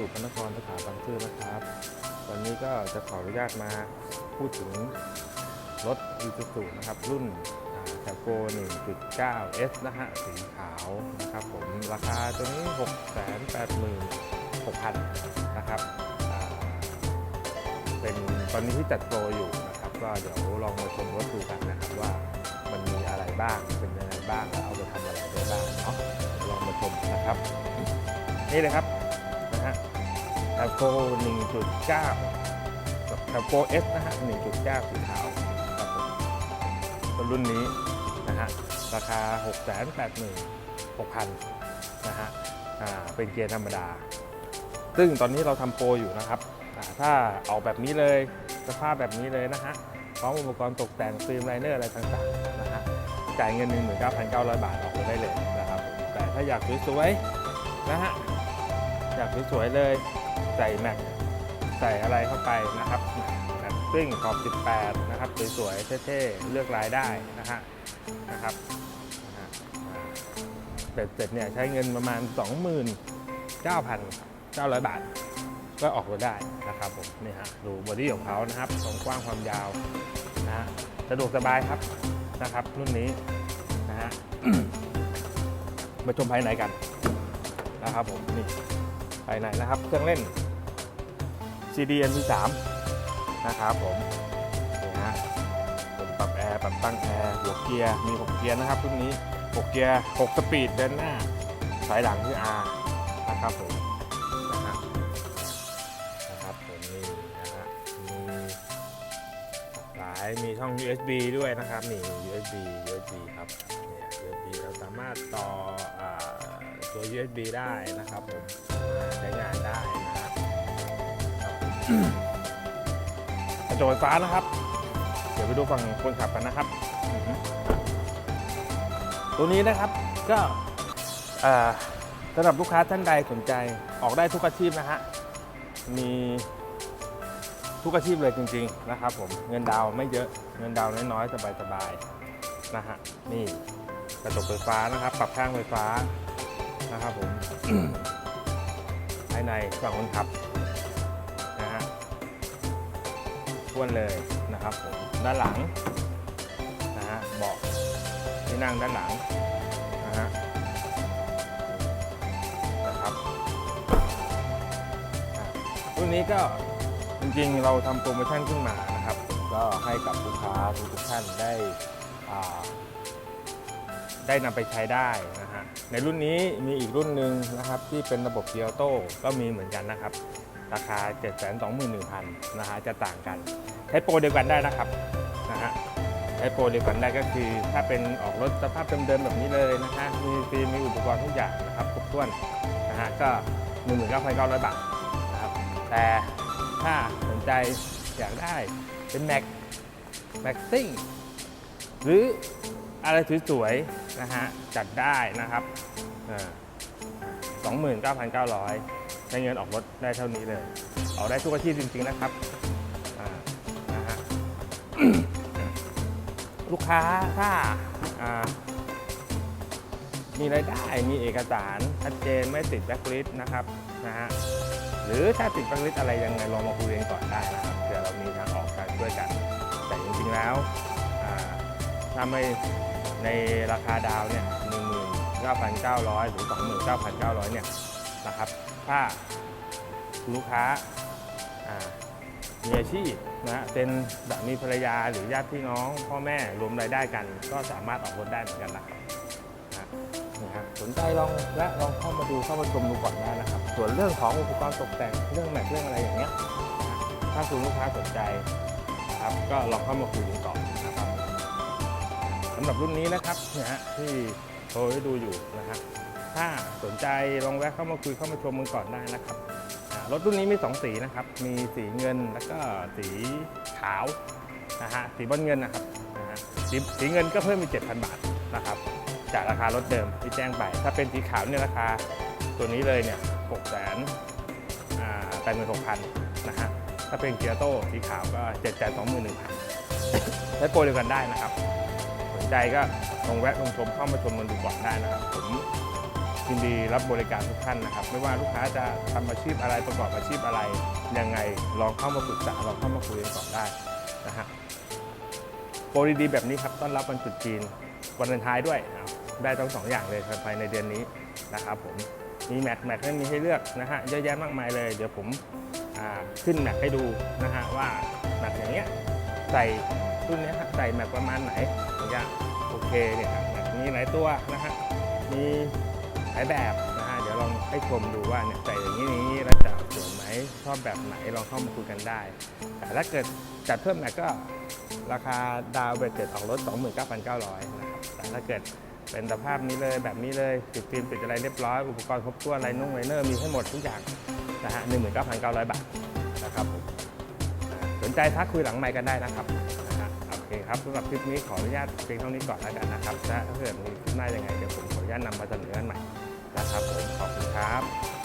สู่พระนครสถาบันซื่อนะครับ วันนี้ก็จะขออนุญาตมาพูดถึงรถ i s u z u นะครับ รุ่นแคปโก 1.9 S นะฮะ สีขาวนะครับผม ราคาตัวนี้ 686,000 นะครับเป็นตอนนี้ที่จัดโปรอยู่นะครับ ก็เดี๋ยวลองมาชมรถดูกันนะครับว่ามันมีอะไรบ้าง เป็นยังไงบ้าง แล้วเอาไปทำอะไรได้บ้างเนาะ ลองมาชมนะครับ นี่เลยครับ แคปโก1.9กับแคปโก S นะฮะ1.9 สีขาวครับผมตัวรุ่นนี้นะฮะราคา 686,000นะฮะอ่าเป็นเกียร์ธรรมดา ซึ่งตอนนี้เราทำโปรอยู่นะครับอ่าถ้าเอาแบบนี้เลยสภาพแบบนี้เลยนะฮะพร้อมอุปกรณ์ตกแต่งฟิล์มไลเนอร์อะไรต่างๆนะฮะจ่ายเงิน 19,900 บาทออกรถได้เลยนะครับ แต่ถ้าอยากสวยๆนะฮะอยากสวยๆเลย ใส่แม็กใส่อะไรเข้าไปนะครับแม็กซิ่งขอบ 18 นะครับ สวยๆ เท่ๆ เลือกลายได้นะฮะนะครับเสร็จเสร็จเนี่ยใช้เงินประมาณ 29,900 บาท ก็ออกรถได้นะครับผมนี่ฮะดูบอดี้ของเขานะครับความกว้างความยาวนะฮะสะดวกสบายครับนะครับ รุ่นนี้นะฮะมาชมภายในกันนะครับผมนี่ายในนะครับ เครื่องเล่น CD MP3 นะครับผมนี่ฮะผมปรับแอร์ปรับตั้งแอร์หัวเกียร์มี 6 เกียร์นะครับรุ่นนี้ 6 เกียร์ 6 สปีดเดินหน้า สายหลังคือ R นะครับผม มีช่อง USB ด้วยนะครับนี่ USB USB ครับเนี่ย USB เราสามารถต่ออตัว USB ได้นะครับผมใช้งานได้นะครับกระจกไฟฟ้านะครับ เดี๋ยวไปดูฝั่งคนขับกันนะครับ ตัวนี้นะครับก็สำหรับลูกค้าท่านใดสนใจออกได้ทุกอาชีพนะฮะมี ทุกอาชีพเลยจริงๆนะครับผมเงินดาวไม่เยอะเงินดาวน้อยๆสบายๆนะฮะนี่กระจกไฟฟ้านะครับ ปรับข้างไฟฟ้านะครับผมภายในฝั่งคนขับนะฮะท้วนเลยนะครับผมด้านหลังนะฮะเบาะที่นั่งด้านหลังนะฮะนะครับอะรุ่นนี้ก็ ริงๆ เราทำโปรโมชั่นขึ้นมานะครับ ก็ให้กับลูกค้าทุกท่านได้ได้นำไปใช้ได้นะฮะ ในรุ่นนี้มีอีกรุ่นหนึ่งนะครับที่เป็นระบบเกียร์โต้ก็มีเหมือนกันนะครับ ราคา 721,000นะฮะจะต่างกัน ใช้โปรเดียวกันได้นะครับนะฮะใช้โปรเดียวกันได้ก็คือ ถ้าเป็นออกรถสภาพเดิมๆแบบนี้เลยนะฮะมีฟิล์มมีอุปกรณ์ทุกอย่างนะครับครบถ้วนนะฮะก็ 19,900 บาทนะครับแต่ ถ้าสนใจอยากได้เป็นแม็กแม็กซิ่งหรืออะไรสวยๆนะฮะจัดได้นะครับ29,900ใช้เงินออกรถได้เท่านี้เลย ออกได้ทุกอาชีพจริง ๆ นะครับนะฮะลูกค้าถ้าอ่ามีรายได้มีเอกสารชัดเจนไม่ติดแบ็คลิสต์นะครับนะฮะ หรือถ้าติดแบ็คลิสอะไรยังไงลองมาคุยกันก่อนได้นะครับเผื่อเรามีทางออกการช่วยกัน แต่จริงๆแล้วถ้าไม่ในราคาดาวเนี่ย19,900 หรือ 29,900 เนี่ยนะครับ ถ้าลูกค้ามีอาชีพนะฮะเป็นสามีภรรยาหรือญาติพี่น้อง พ่อแม่รวมรายได้กัน ก็สามารถออกรถได้เหมือนกันนะ นะสนใจลองและลองเข้ามาดูเข้ามาชมดูก่อนได้นะครับ ส่วนเรื่องของอุปกรณ์ตกแต่งเรื่องแม็กเรื่องอะไรอย่างเงี้ยถ้าคุณลูกค้าสนใจนะครับก็ลองเข้ามาคุยกันก่อนนะครับสำหรับรุ่นนี้นะครับเนี่ยฮะที่โทรให้ดูอยู่นะฮะถ้าสนใจลองแวะเข้ามาคุยเข้ามาชมกันก่อนได้นะครับรถรุ่นนี้มี 2 สีนะครับ มีสีเงินแล้วก็สีขาวนะฮะสีบอลเงินนะครับนะฮะสีสีเงินก็เพิ่มมี 7,000 บาทนะครับ จากราคารถเดิมที่แจ้งไป ถ้าเป็นสีขาวเนี่ยราคาตัวนี้เลยเนี่ย6แสนแปดหมื่นหกพันนะฮะถ้าเป็นเกียร์โต้สีขาวก็7แสนสองหมื่นหนึ่งพันใช้โปรเดียวกันได้นะครับสนใจก็ลองแวะลงชมเข้ามาชมกันดูก่อนได้นะครับ ผมยินดีรับบริการทุกท่านนะครับ ไม่ว่าลูกค้าจะทำอาชีพอะไรประกอบอาชีพอะไรยังไงลองเข้ามาปรึกษาลองเข้ามาคุยกันก่อนได้นะฮะโปรดีๆแบบนี้ครับต้อนรับวันตรุษจีนวันเลนทายด้วย ได้ทั้งสองอย่างเลยภายในเดือนนี้นะครับผมมีแมทแมทให้มีให้เลือกนะฮะเยอะแยะมากมายเลย เดี๋ยวผมขึ้นแมทให้ดูนะฮะว่าแมทอย่างเงี้ยใส่รุ่นเนี้ยใส่แมทประมาณไหนอย่างเงี้ยโอเคเนี่ยครับแมทมีหลายตัวนะฮะมีหลายแบบนะฮะเดี๋ยวลองให้ชมดูว่าเนี่ยใส่อย่างนี้ยนี้แล้วจะสวยไหมชอบแบบไหนลองเข้ามาคุยกันได้ แต่ถ้าเกิดจัดเพิ่มหน่อยก็ราคาดาวเบรกเกตออกรถ 29,900นะครับแต่ถ้าเกิด เป็นสภาพนี้เลยแบบนี้เลยติดฟิล์มติดอะไรเรียบร้อย อุปกรณ์ครบถ้วนไรนุ่งไรเนอร์มีให้หมดทุกอย่างนะฮะหนึ่งหมื่นเก้าพันเก้าร้อยบาทนะครับผมสนใจทักคุยหลังไมค์กันได้นะครับนะฮะโอเคครับสำหรับคลิปนี้ขออนุญาตเพียงเท่านี้ก่อนแล้วกันนะครับถ้าเกิดมีคลิปหน้ายังไงเดี๋ยวผมขออนุญาตนำมาเสนอกันใหม่นะครับผมขอบคุณครับ